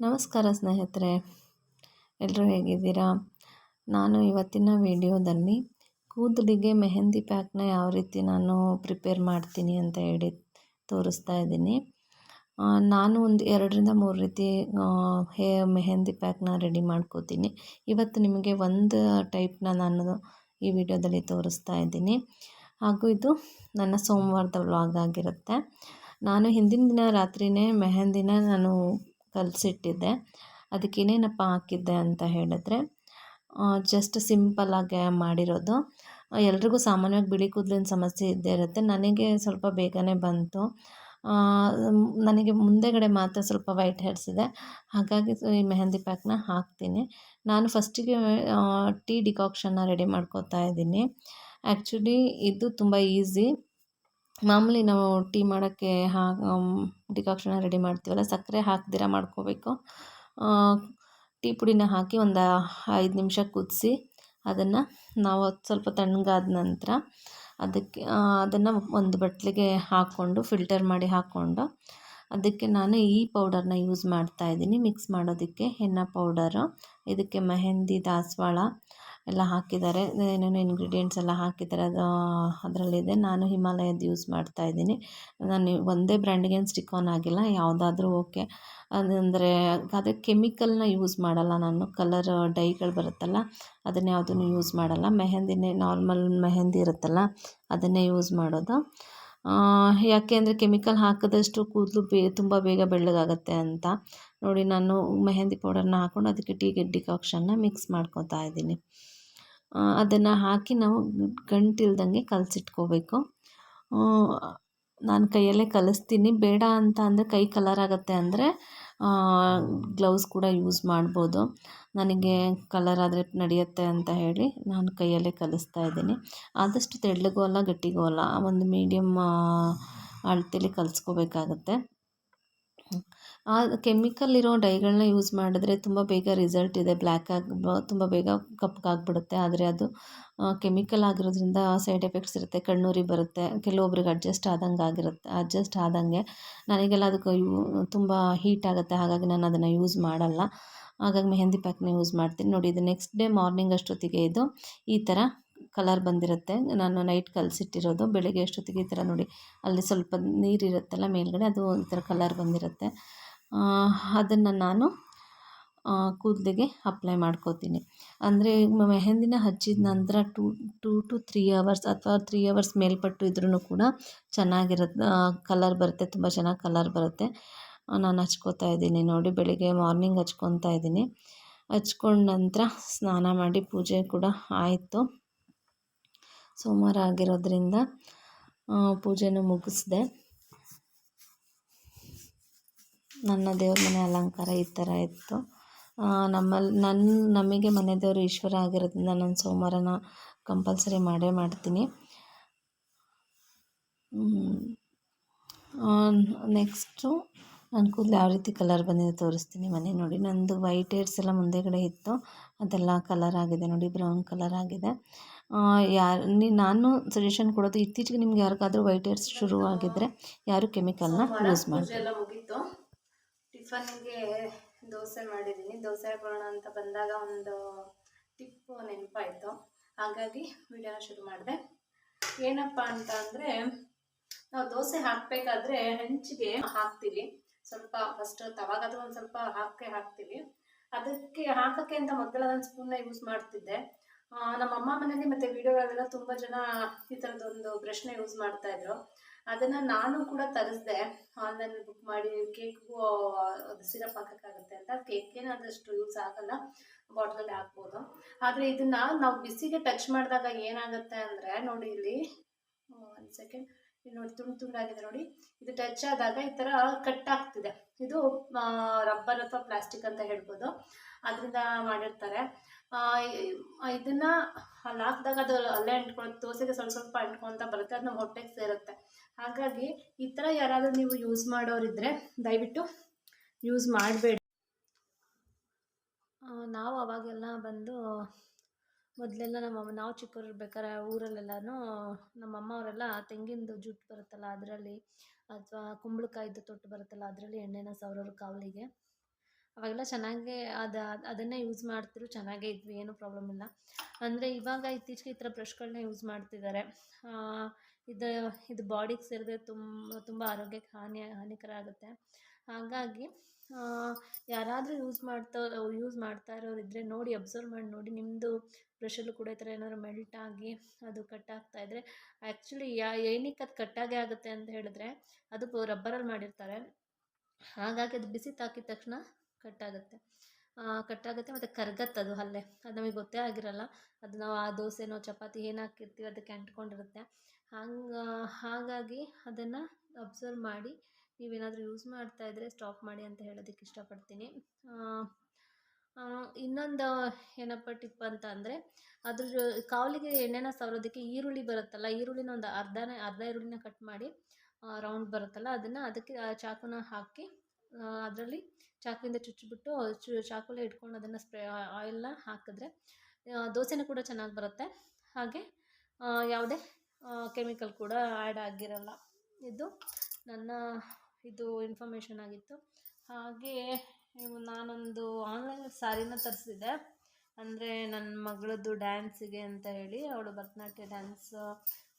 ನಮಸ್ಕಾರ ಸ್ನೇಹಿತರೆ ಎಲ್ಲರೂ ಹೇಗಿದ್ದೀರಾ? ನಾನು ಇವತ್ತಿನ ವಿಡಿಯೋದಲ್ಲಿ ಕೂದಲಿಗೆ ಮೆಹಂದಿ ಪ್ಯಾಕ್ನ ಯಾವ ರೀತಿ ನಾನು ಪ್ರಿಪೇರ್ ಮಾಡ್ತೀನಿ ಅಂತ ಹೇಳಿ ತೋರಿಸ್ತಾ ಇದ್ದೀನಿ. ನಾನು ಒಂದು ಎರಡರಿಂದ ಮೂರು ರೀತಿ ಹೇ, ಮೆಹಂದಿ ಪ್ಯಾಕ್ನ ರೆಡಿ ಮಾಡ್ಕೋತೀನಿ. ಇವತ್ತು ನಿಮಗೆ ಒಂದು ಟೈಪ್ನ ನಾನು ಈ ವಿಡಿಯೋದಲ್ಲಿ ತೋರಿಸ್ತಾ ಇದ್ದೀನಿ. ಹಾಗೂ ಇದು ನನ್ನ ಸೋಮವಾರದ ವ್ಲಾಗ್ ಆಗಿರುತ್ತೆ. ನಾನು ಹಿಂದಿನ ದಿನ ರಾತ್ರಿಯೇ ಮೆಹಂದಿನ ನಾನು ಕಲಸಿಟ್ಟಿದ್ದೆ. ಅದಕ್ಕೆ ಏನೇನಪ್ಪ ಹಾಕಿದ್ದೆ ಅಂತ ಹೇಳಿದ್ರೆ ಜಸ್ಟ್ ಸಿಂಪಲ್ಲಾಗಿ ಮಾಡಿರೋದು. ಎಲ್ರಿಗೂ ಸಾಮಾನ್ಯವಾಗಿ ಬಿಳಿ ಕೂದಲಿನ ಸಮಸ್ಯೆ ಇದ್ದೇ ಇರುತ್ತೆ. ನನಗೆ ಸ್ವಲ್ಪ ಬೇಗನೆ ಬಂತು. ನನಗೆ ಮುಂದೆಗಡೆ ಮಾತ್ರ ಸ್ವಲ್ಪ ವೈಟ್ ಹೇರ್ಸ್ ಇದೆ. ಹಾಗಾಗಿ ಈ ಮೆಹಂದಿ ಪ್ಯಾಕ್ನ ಹಾಕ್ತೀನಿ. ನಾನು ಫಸ್ಟಿಗೆ ಟೀ ಡಿಕಾಕ್ಷನ್ನ ರೆಡಿ ಮಾಡ್ಕೋತಾ ಇದ್ದೀನಿ. ಆ್ಯಕ್ಚುಲಿ ಇದು ತುಂಬ ಈಸಿ ಮಾಮೂಲಿ ನಾವು ಟೀ ಮಾಡೋಕ್ಕೆ ಹಾ ಡಿಕಾಕ್ಷನ್ನ ರೆಡಿ ಮಾಡ್ತೀವಲ್ಲ, ಸಕ್ಕರೆ ಹಾಕ್ದಿರ ಮಾಡ್ಕೋಬೇಕು. ಟೀ ಪುಡಿನ ಹಾಕಿ ಒಂದು ಐದು ನಿಮಿಷ ಕುದಿಸಿ, ಅದನ್ನು ನಾವು ಸ್ವಲ್ಪ ತಣ್ಣಗಾದ ನಂತರ ಅದಕ್ಕೆ ಅದನ್ನು ಒಂದು ಬಟ್ಲಿಗೆ ಹಾಕ್ಕೊಂಡು ಫಿಲ್ಟರ್ ಮಾಡಿ ಹಾಕ್ಕೊಂಡು ಅದಕ್ಕೆ ನಾನು ಈ ಪೌಡರ್ನ ಯೂಸ್ ಮಾಡ್ತಾಯಿದ್ದೀನಿ ಮಿಕ್ಸ್ ಮಾಡೋದಕ್ಕೆ ಹೆನ್ನ ಪೌಡರು, ಇದಕ್ಕೆ ಮೆಹೆಂದಿ, ದಾಸವಾಳ ಎಲ್ಲ ಹಾಕಿದ್ದಾರೆ. ಏನೇನು ಇಂಗ್ರೀಡಿಯೆಂಟ್ಸ್ ಎಲ್ಲ ಹಾಕಿದ್ದಾರೆ. ಅದು, ಅದರಲ್ಲಿದೆ. ನಾನು ಹಿಮಾಲಯದ ಯೂಸ್ ಮಾಡ್ತಾ ಇದ್ದೀನಿ. ನಾನು ಒಂದೇ ಬ್ರ್ಯಾಂಡಿಗೇನು ಸ್ಟಿಕ್ ಆನ್ ಆಗಿಲ್ಲ. ಯಾವುದಾದ್ರೂ ಓಕೆ ಅದಂದರೆ, ಅದೇ ಕೆಮಿಕಲ್ನ ಯೂಸ್ ಮಾಡಲ್ಲ ನಾನು. ಕಲರ್ ಡೈಗಳು ಬರುತ್ತಲ್ಲ, ಅದನ್ನು ಯಾವುದನ್ನು ಯೂಸ್ ಮಾಡಲ್ಲ. ಮೆಹಂದಿನೇ ನಾರ್ಮಲ್ ಮೆಹಂದಿ ಇರುತ್ತಲ್ಲ, ಅದನ್ನೇ ಯೂಸ್ ಮಾಡೋದು. ಯಾಕೆ ಅಂದರೆ ಕೆಮಿಕಲ್ ಹಾಕಿದಷ್ಟು ಕೂದಲು ಬೇ, ತುಂಬ ಬೇಗ ಬೆಳ್ಳಗಾಗತ್ತೆ ಅಂತ. ನೋಡಿ, ನಾನು ಮೆಹಂದಿ ಪೌಡರ್ನ ಹಾಕ್ಕೊಂಡು ಅದಕ್ಕೆ ಟೀ ಡಿಕಾಕ್ಷನ್ನ ಮಿಕ್ಸ್ ಮಾಡ್ಕೊತಾ ಇದ್ದೀನಿ. ಅದನ್ನು ಹಾಕಿ ನಾವು ಗಂಟಿಲ್ದಂಗೆ ಕಲಸಿಟ್ಕೋಬೇಕು. ನಾನು ಕೈಯಲ್ಲೇ ಕಲಿಸ್ತೀನಿ. ಬೇಡ ಅಂತ ಅಂದರೆ ಕೈ ಕಲರ್ ಆಗುತ್ತೆ ಅಂದರೆ ಗ್ಲೌಸ್ ಕೂಡ ಯೂಸ್ ಮಾಡ್ಬೋದು. ನನಗೆ ಕಲರ್ ಆದರೆ ನಡೆಯುತ್ತೆ ಅಂತ ಹೇಳಿ ನಾನು ಕೈಯಲ್ಲೇ ಕಲಿಸ್ತಾ ಇದ್ದೀನಿ. ಆದಷ್ಟು ತೆಳ್ಳಗೂ ಅಲ್ಲ ಗಟ್ಟಿಗೂ ಅಲ್ಲ ಒಂದು ಮೀಡಿಯಮ್ ಅಳತೇಲಿ ಕಲಿಸ್ಕೋಬೇಕಾಗತ್ತೆ. ಆ ಕೆಮಿಕಲ್ ಇರೋ ಡೈಗಳನ್ನ ಯೂಸ್ ಮಾಡಿದ್ರೆ ತುಂಬ ಬೇಗ ರಿಸಲ್ಟ್ ಇದೆ. ಬ್ಲ್ಯಾಕ್ ಆಗಿ ತುಂಬ ಬೇಗ ಕಪ್ಪಗಾಗ್ಬಿಡುತ್ತೆ ಆದರೆ ಅದು ಕೆಮಿಕಲ್ ಆಗಿರೋದ್ರಿಂದ ಸೈಡ್ ಎಫೆಕ್ಟ್ಸ್ ಇರುತ್ತೆ. ಕಣ್ಣುರಿ ಬರುತ್ತೆ. ಕೆಲವೊಬ್ರಿಗೆ ಅಡ್ಜಸ್ಟ್ ಆದಂಗೆ ಆಗಿರುತ್ತೆ ಅಡ್ಜಸ್ಟ್ ಆದಂಗೆ ನನಗೆಲ್ಲ ಅದಕ್ಕೆ ಯೂ, ತುಂಬ ಹೀಟ್ ಆಗುತ್ತೆ. ಹಾಗಾಗಿ ನಾನು ಅದನ್ನು ಯೂಸ್ ಮಾಡಲ್ಲ. ಹಾಗಾಗಿ ಮೆಹಂದಿ ಪ್ಯಾಕ್ನ ಯೂಸ್ ಮಾಡ್ತೀನಿ. ನೋಡಿ, ಇದು ನೆಕ್ಸ್ಟ್ ಡೇ ಮಾರ್ನಿಂಗ್ ಅಷ್ಟೊತ್ತಿಗೆ ಇದು. ಈ ಥರ ಕಲರ್ ಬಂದಿರುತ್ತೆ. ನಾನು ನೈಟ್ ಕಲಸಿಟ್ಟಿರೋದು. ಬೆಳಗ್ಗೆ ಅಷ್ಟೊತ್ತಿಗೆ ಈ ಥರ ನೋಡಿ. ಅಲ್ಲಿ ಸ್ವಲ್ಪ ನೀರಿರುತ್ತಲ್ಲ ಮೇಲ್ಗಡೆ, ಅದು ಈ ಥರ ಕಲರ್ ಬಂದಿರುತ್ತೆ. ಅದನ್ನು ನಾನು ಕೂದಲಿಗೆ ಅಪ್ಲೈ ಮಾಡ್ಕೋತೀನಿ. ಅಂದರೆ ಮೆಹೆಂದಿನ ಹಚ್ಚಿದ ನಂತರ two two to three hours ಅಥವಾ ತ್ರೀ ಅವರ್ಸ್ ಮೇಲ್ಪಟ್ಟು ಇದ್ರೂ ಕೂಡ ಚೆನ್ನಾಗಿರುತ್ತೆ ಕಲರ್ ಬರುತ್ತೆ, ತುಂಬ ಚೆನ್ನಾಗಿ ಕಲರ್ ಬರುತ್ತೆ. ನಾನು ಹಚ್ಕೋತಾ ಇದ್ದೀನಿ ನೋಡಿ, ಬೆಳಿಗ್ಗೆ ಮಾರ್ನಿಂಗ್ ಹಚ್ಕೊತಾ ಇದ್ದೀನಿ. ಹಚ್ಕೊಂಡ ನಂತರ ಸ್ನಾನ ಮಾಡಿ ಪೂಜೆ ಕೂಡ ಆಯಿತು. ಸೋಮವಾರ ಆಗಿರೋದ್ರಿಂದ ಪೂಜೆನೂ ಮುಗಿಸ್ದೆ. ನನ್ನ ದೇವ್ರ ಮನೆ ಅಲಂಕಾರ ಈ ಥರ ಇತ್ತು. ನಮ್ಮಲ್ಲಿ ನನ್ನ ನಮಗೆ ಮನೆ ದೇವರು ಈಶ್ವರ ಆಗಿರೋದ್ರಿಂದ ನಾನು ಸೋಮವಾರನ ಕಂಪಲ್ಸರಿ ಮಾಡೇ ಮಾಡ್ತೀನಿ. ನೆಕ್ಸ್ಟು ನಾನು ಕೂದಲು ಯಾವ ರೀತಿ ಕಲರ್ ಬಂದಿದೆ ತೋರಿಸ್ತೀನಿ ಮನೆ ನೋಡಿ. ನಂದು ವೈಟ್ ಹೇರ್ಸ್ ಎಲ್ಲ ಮುಂದೆಗಡೆ ಇತ್ತು. ಅದೆಲ್ಲ ಕಲರ್ ಆಗಿದೆ ನೋಡಿ, ಬ್ರೌನ್ ಕಲರ್ ಆಗಿದೆ. ಯಾರು ನಾನು ಸಜೆಷನ್ ಕೊಡೋದು ಇತ್ತೀಚೆಗೆ ನಿಮ್ಗೆ ಯಾರಿಗಾದರೂ ವೈಟ್ ಹೇರ್ಸ್ ಶುರು ಆಗಿದ್ದರೆ ಯಾರು ಕೆಮಿಕಲ್ನ ಯೂಸ್ ಮಾಡಿ ಟಿಫನ್ಗೆ ದೋಸೆ ಮಾಡಿದ್ದೀನಿ. ದೋಸೆ ಹಾಕೋಣ ಅಂತ ಬಂದಾಗ ಒಂದು ಟಿಪ್ಪು ನೆನಪಾಯಿತು. ಹಾಗಾಗಿ ವಿಡಿಯೋನ ಶುರು ಮಾಡಿದೆ. ಏನಪ್ಪ ಅಂತ ಅಂದರೆ, ನಾವು ದೋಸೆ ಹಾಕಬೇಕಾದ್ರೆ ಹೆಂಚಿಗೆ ಹಾಕ್ತೀವಿ. ಸ್ವಲ್ಪ ಫಸ್ಟ್ ತವಾಗಾದ್ರೂ ಒಂದು ಸ್ವಲ್ಪ ಹಾಕಿ ಹಾಕ್ತೀವಿ. ಅದಕ್ಕೆ ಹಾಕೋಕ್ಕೆ ಅಂತ ಮೊದಲ ಒಂದು ಸ್ಪೂನ್ನ ಯೂಸ್ ಮಾಡ್ತಿದ್ದೆ. ನಮ್ಮ ಅಮ್ಮ ಮನೇಲಿ ಮತ್ತು ವೀಡಿಯೋಗಳೆಲ್ಲ ತುಂಬ ಜನ ಈ ಥರದ್ದೊಂದು ಬ್ರಷ್ನ ಯೂಸ್ ಮಾಡ್ತಾಯಿದ್ರು ಅದನ್ನು ನಾನು ಕೂಡ ತರಿಸ್ದೆ. ಆನ್ಲೈನಲ್ಲಿ ಬುಕ್ ಮಾಡಿ ಕೇಕ್ಗೂ ಅದು ಸಿರಪ್ ಹಾಕೋಕ್ಕಾಗುತ್ತೆ ಅಂತ. ಕೇಕ್ಗೇನು ಅದಷ್ಟು ಯೂಸ್ ಆಗಲ್ಲ. ಬಾಟ್ಲಲ್ಲಿ ಹಾಕ್ಬೋದು. ಆದರೆ ಇದನ್ನು ನಾವು ಬಿಸಿಗೆ ಟಚ್ ಮಾಡಿದಾಗ ಏನಾಗುತ್ತೆ ಅಂದರೆ, ನೋಡಿ ಇಲ್ಲಿ ಒಂದು ಸೆಕೆಂಡ್ ಇಲ್ಲಿ ನೋಡಿ ತುಂಡು ತುಂಡಾಗಿದೆ ನೋಡಿ. ಇದು ಟಚ್ ಆದಾಗ ಈ ಥರ ಕಟ್ ಆಗ್ತಿದೆ. ಇದು ರಬ್ಬರ್ ಅಥವಾ ಪ್ಲಾಸ್ಟಿಕ್ ಅಂತ ಹೇಳ್ಬೋದು. ಅದರಿಂದ ಮಾಡಿರ್ತಾರೆ. ಇದನ್ನು ಅಲ್ಲಿ ಹಾಕಿದಾಗ ಅದು ಅಲ್ಲೇ ಅಂಟ್ಕೊಳ್ಳೋದು ದೋಸೆಗೆ ಸ್ವಲ್ಪ ಸ್ವಲ್ಪ ಅಂಟ್ಕೊತ ಬರುತ್ತೆ ಅದು ನಮ್ಮ ಹೊಟ್ಟೆಗೆ ಸೇರುತ್ತೆ. ಹಾಗಾಗಿ ಈ ಥರ ಯಾರಾದರೂ ನೀವು ಯೂಸ್ ಮಾಡೋರಿದ್ರೆ ದಯವಿಟ್ಟು ಯೂಸ್ ಮಾಡಬೇಡಿ. ನಾವು ಅವಾಗೆಲ್ಲ ಬಂದು ಮೊದಲೆಲ್ಲ ನಮ್ಮಮ್ಮ ನಾವು ಚಿಕ್ಕವ್ರು ಇರ್ಬೇಕಾದ್ರೆ ಊರಲ್ಲೆಲ್ಲನೂ ನಮ್ಮಮ್ಮ ಅವರೆಲ್ಲ ತೆಂಗಿನದು ಜುಟ್ಟು ಬರುತ್ತಲ್ಲ ಅದರಲ್ಲಿ, ಅಥವಾ ಕುಂಬಳಕಾಯಿದು ತೊಟ್ಟು ಬರುತ್ತಲ್ಲ ಅದರಲ್ಲಿ ಎಣ್ಣೆನ ಸವರೋರು ಕಾವಲಿಗೆ. ಅವಾಗೆಲ್ಲ ಚೆನ್ನಾಗೇ ಅದು, ಅದನ್ನೇ ಯೂಸ್ ಮಾಡ್ತಿದ್ರು, ಚೆನ್ನಾಗೇ ಇದ್ವಿ, ಏನೂ ಪ್ರಾಬ್ಲಮ್ ಇಲ್ಲ. ಅಂದರೆ ಇವಾಗ ಇತ್ತೀಚೆಗೆ ಈ ಥರ ಬ್ರಷ್ಗಳನ್ನ ಯೂಸ್ ಮಾಡ್ತಿದ್ದಾರೆ ಇದು ಇದು ಬಾಡಿಗೆ ಸೇರಿದ್ರೆ ತುಂಬ ತುಂಬ ಆರೋಗ್ಯಕ್ಕೆ ಹಾನಿ, ಹಾನಿಕರ ಆಗುತ್ತೆ. ಹಾಗಾಗಿ ಯಾರಾದರೂ ಯೂಸ್ ಮಾಡ್ತಾ ಯೂಸ್ ಮಾಡ್ತಾ ಇರೋರು ಇದ್ದರೆ ನೋಡಿ ಅಬ್ಸರ್ವ್ ಮಾಡಿ ನೋಡಿ ನಿಮ್ಮದು ಬ್ರಷಲ್ಲೂ ಕೂಡ ಈ ಥರ ಏನಾದ್ರು ಮೆಲ್ಟ್ ಆಗಿ ಅದು ಕಟ್ ಆಗ್ತಾ ಇದ್ದರೆ ಆ್ಯಕ್ಚುಲಿ ಯಾ, ಏನಕ್ಕೆ ಅದು ಕಟ್ಟಾಗೇ ಆಗುತ್ತೆ ಅಂತ ಹೇಳಿದ್ರೆ, ಅದು ರಬ್ಬರಲ್ಲಿ ಮಾಡಿರ್ತಾರೆ. ಹಾಗಾಗಿ ಅದು ಬಿಸಿ ತಾಕಿದ ತಕ್ಷಣ ಕಟ್ಟಾಗುತ್ತೆ. ಕಟ್ಟಾಗುತ್ತೆ ಮತ್ತು ಕರಗತ್ತದು ಅಲ್ಲೇ. ಅದು ನಮಗೆ ಗೊತ್ತೇ ಆಗಿರಲ್ಲ. ಅದು ನಾವು ಆ ದೋಸೆನೋ ಚಪಾತಿ ಏನು ಹಾಕಿರ್ತೀವಿ ಅದಕ್ಕೆ ಅಂಟ್ಕೊಂಡಿರುತ್ತೆ. ಹಂಗೆ, ಹಾಗಾಗಿ ಅದನ್ನು ಅಬ್ಸರ್ವ್ ಮಾಡಿ ನೀವೇನಾದರೂ ಯೂಸ್ ಮಾಡ್ತಾ ಇದ್ದರೆ ಸ್ಟಾಪ್ ಮಾಡಿ ಅಂತ ಹೇಳೋದಕ್ಕೆ ಇಷ್ಟಪಡ್ತೀನಿ. ಇನ್ನೊಂದು ಏನಪ್ಪ ಟಿಪ್ ಅಂತ ಅಂದರೆ ಅದ್ರ ಕಾವಲಿಗೆ ಎಣ್ಣೆನ ಸವರೋದಕ್ಕೆ ಈರುಳ್ಳಿ ಬರುತ್ತಲ್ಲ, ಈರುಳ್ಳಿನ ಒಂದು ಅರ್ಧನೇ, ಅರ್ಧ ಈರುಳ್ಳಿನ ಕಟ್ ಮಾಡಿ ರೌಂಡ್ ಬರುತ್ತಲ್ಲ ಅದನ್ನು ಅದಕ್ಕೆ ಚಾಕುನ ಹಾಕಿ ಅದರಲ್ಲಿ ಚಾಕುವಿಂದ ಚುಚ್ಚಿಬಿಟ್ಟು ಚು ಚಾಕುಲೇ ಇಟ್ಕೊಂಡು ಅದನ್ನು ಸ್ಪ್ರೇ ಆಯಿಲ್ನ ಹಾಕಿದ್ರೆ ದೋಸೆನೂ ಕೂಡ ಚೆನ್ನಾಗಿ ಬರುತ್ತೆ. ಹಾಗೆ ಯಾವುದೇ ಕೆಮಿಕಲ್ ಕೂಡ ಆ್ಯಡ್ ಆಗಿರಲ್ಲ. ಇದು ನನ್ನ, ಇದು ಇನ್ಫಾರ್ಮೇಷನ್ ಆಗಿತ್ತು. ಹಾಗೆ ನಾನೊಂದು ಆನ್ಲೈನ್ ಸ್ಯಾರಿನ ತರಿಸಿದ್ದೆ ಅಂದರೆ ನನ್ನ ಮಗಳದ್ದು ಡ್ಯಾನ್ಸಿಗೆ ಅಂತ ಹೇಳಿ, ಅವಳು ಭರತನಾಟ್ಯ ಡ್ಯಾನ್ಸ್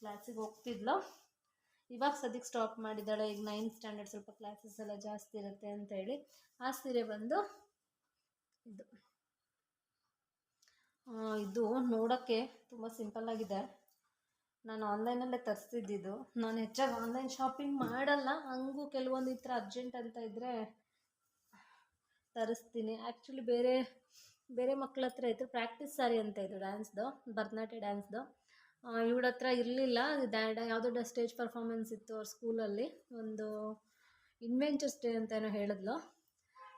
ಕ್ಲಾಸಿಗೆ ಹೋಗ್ತಿದ್ಲು. ಇವಾಗ ಸದ್ಯಕ್ಕೆ ಸ್ಟಾಪ್ ಮಾಡಿದ್ದಾಳೆ, ಈಗ ನೈನ್ತ್ ಸ್ಟ್ಯಾಂಡರ್ಡ್ ಸ್ವಲ್ಪ ಕ್ಲಾಸಸ್ ಎಲ್ಲ ಜಾಸ್ತಿ ಇರುತ್ತೆ ಅಂತ ಹೇಳಿ ಆ ಸೀರೆ ಬಂದು ಇದು. ಇದು ನೋಡೋಕ್ಕೆ ತುಂಬ ಸಿಂಪಲ್ಲಾಗಿದೆ ನಾನು ಆನ್ಲೈನಲ್ಲೇ ತರಿಸ್ತಿದ್ದಿದ್ದು. ನಾನು ಹೆಚ್ಚಾಗಿ ಆನ್ಲೈನ್ ಶಾಪಿಂಗ್ ಮಾಡಲ್ಲ, ಹಂಗೂ ಕೆಲವೊಂದು ಈ ಅರ್ಜೆಂಟ್ ಅಂತ ಇದ್ದರೆ ತರಿಸ್ತೀನಿ. ಆ್ಯಕ್ಚುಲಿ ಬೇರೆ ಬೇರೆ ಮಕ್ಕಳ ಹತ್ರ ಇತ್ತು ಪ್ರಾಕ್ಟೀಸ್ ಸಾರಿ ಅಂತ ಇದು ಡ್ಯಾನ್ಸ್ದು ಭರತನಾಟ್ಯ ಡ್ಯಾನ್ಸ್ದು ಇವಳ ಹತ್ರ ಇರಲಿಲ್ಲ. ಡ್ಯಾಡ ಯಾವುದೋ ಸ್ಟೇಜ್ ಪರ್ಫಾರ್ಮೆನ್ಸ್ ಇತ್ತು ಅವ್ರ ಸ್ಕೂಲಲ್ಲಿ. ಒಂದು ಇನ್ವೆಂಚರ್ಸ್ ಡೇ ಅಂತ ಏನೋ ಹೇಳಿದ್ಲು.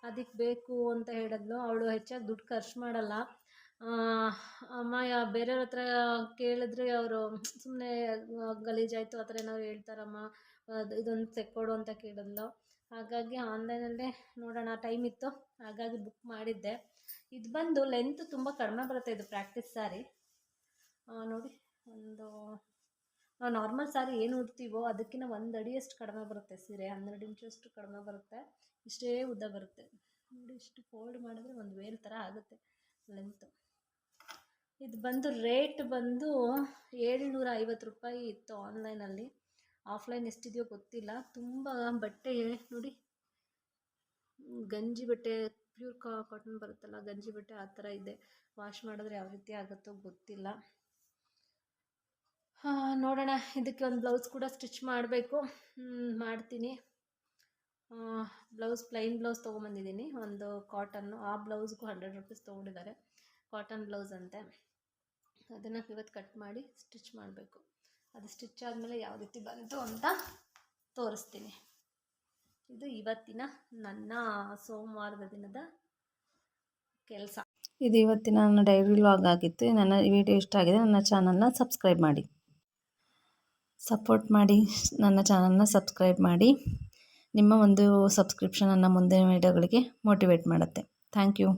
ಅದಕ್ಕೆ ಬೇಕು ಅಂತ ಹೇಳಿದ್ಲು. ಅವಳು ಹೆಚ್ಚಾಗಿ ದುಡ್ಡು ಖರ್ಚು ಮಾಡಲ್ಲ. ಅಮ್ಮ ಬೇರೆಯವ್ರ ಹತ್ರ ಕೇಳಿದ್ರೆ ಅವರು ಸುಮ್ಮನೆ ಗಲೀಜಾಯಿತು, ಆ ಥರ ಏನಾದ್ರು ಹೇಳ್ತಾರಮ್ಮ. ಇದೊಂದು ತೆಕ್ಕೊಡು ಅಂತ ಕೇಳಿದ್ಲು. ಹಾಗಾಗಿ ಆನ್ಲೈನಲ್ಲೇ ನೋಡೋಣ, ಟೈಮ್ ಇತ್ತು. ಹಾಗಾಗಿ ಬುಕ್ ಮಾಡಿದ್ದೆ. ಇದು ಬಂದು ಲೆಂತ್ ತುಂಬ ಕಡಿಮೆ ಬರುತ್ತೆ ಇದು ಪ್ರಾಕ್ಟೀಸ್ ಸಾರಿ ನೋಡಿ. ಒಂದು, ನಾವು ನಾರ್ಮಲ್ ಸಾರಿ ಏನು ಉಡ್ತೀವೋ ಅದಕ್ಕಿಂತ ಒಂದು ಅಡಿಯಷ್ಟು ಕಡಿಮೆ ಬರುತ್ತೆ ಸೀರೆ, ಹನ್ನೆರಡು ಇಂಚಷ್ಟು ಕಡಿಮೆ ಬರುತ್ತೆ. ಇಷ್ಟೇ ಉದ್ದ ಬರುತ್ತೆ. ನೋಡಿ ಇಷ್ಟು ಫೋಲ್ಡ್ ಮಾಡಿದ್ರೆ ಒಂದು ವೇಲ್ ಥರ ಆಗುತ್ತೆ ಲೆಂತ್ ಇದು ಬಂದು ರೇಟ್ ಬಂದು ಏಳ್ನೂರ ಐವತ್ತು ರೂಪಾಯಿ ಇತ್ತು ಆನ್ಲೈನಲ್ಲಿ ಆಫ್ಲೈನ್ ಎಷ್ಟಿದೆಯೋ ಗೊತ್ತಿಲ್ಲ. ತುಂಬ ಬಟ್ಟೆ, ನೋಡಿ, ಗಂಜಿ ಬಟ್ಟೆ ಪ್ಯೂರ್ ಕಾಟನ್ ಬರುತ್ತಲ್ಲ, ಗಂಜಿ ಬಟ್ಟೆ ಆ ಥರ ಇದೆ. ವಾಶ್ ಮಾಡಿದ್ರೆ ಯಾವ ರೀತಿ ಆಗುತ್ತೋ ಗೊತ್ತಿಲ್ಲ. ನೋಡೋಣ, ಇದಕ್ಕೆ ಒಂದು ಬ್ಲೌಸ್ ಕೂಡ ಸ್ಟಿಚ್ ಮಾಡಬೇಕು. ಮಾಡ್ತೀನಿ. ಬ್ಲೌಸ್, ಪ್ಲೈನ್ ಬ್ಲೌಸ್ ತೊಗೊಂಬಂದಿದ್ದೀನಿ. ಒಂದು ಕಾಟನ್ನು ಆ ಬ್ಲೌಸ್ಗೂ ಹಂಡ್ರೆಡ್ ರುಪೀಸ್ ತೊಗೊಂಡಿದ್ದಾರೆ. ಕಾಟನ್ ಬ್ಲೌಸ್ ಅಂತೆ. ಅದನ್ನು ಇವತ್ತು ಕಟ್ ಮಾಡಿ ಸ್ಟಿಚ್ ಮಾಡಬೇಕು. ಅದು ಸ್ಟಿಚ್ ಆದಮೇಲೆ ಯಾವ ರೀತಿ ಬಂತು ಅಂತ ತೋರಿಸ್ತೀನಿ. ಇದು ಇವತ್ತಿನ ನನ್ನ ಸೋಮವಾರದ ದಿನದ ಕೆಲಸ. ಇದು ಇವತ್ತಿನ ನನ್ನ ಡೈರಿ ವ್ಲಾಗ್ ಆಗಿತ್ತು. ನನ್ನ ವಿಡಿಯೋ ಇಷ್ಟ ಆಗಿದೆ, ನನ್ನ ಚಾನಲ್ನ ಸಬ್ಸ್ಕ್ರೈಬ್ ಮಾಡಿ. ಸಪೋರ್ಟ್ ಮಾಡಿ, ನನ್ನ ಚಾನಲ್ನ ಸಬ್ಸ್ಕ್ರೈಬ್ ಮಾಡಿ. ನಿಮ್ಮ ಒಂದು ಸಬ್ಸ್ಕ್ರಿಪ್ಷನನ್ನು ನನ್ನ ಮುಂದಿನ ವೀಡಿಯೋಗಳಿಗೆ ಮೋಟಿವೇಟ್ ಮಾಡುತ್ತೆ. Thank you.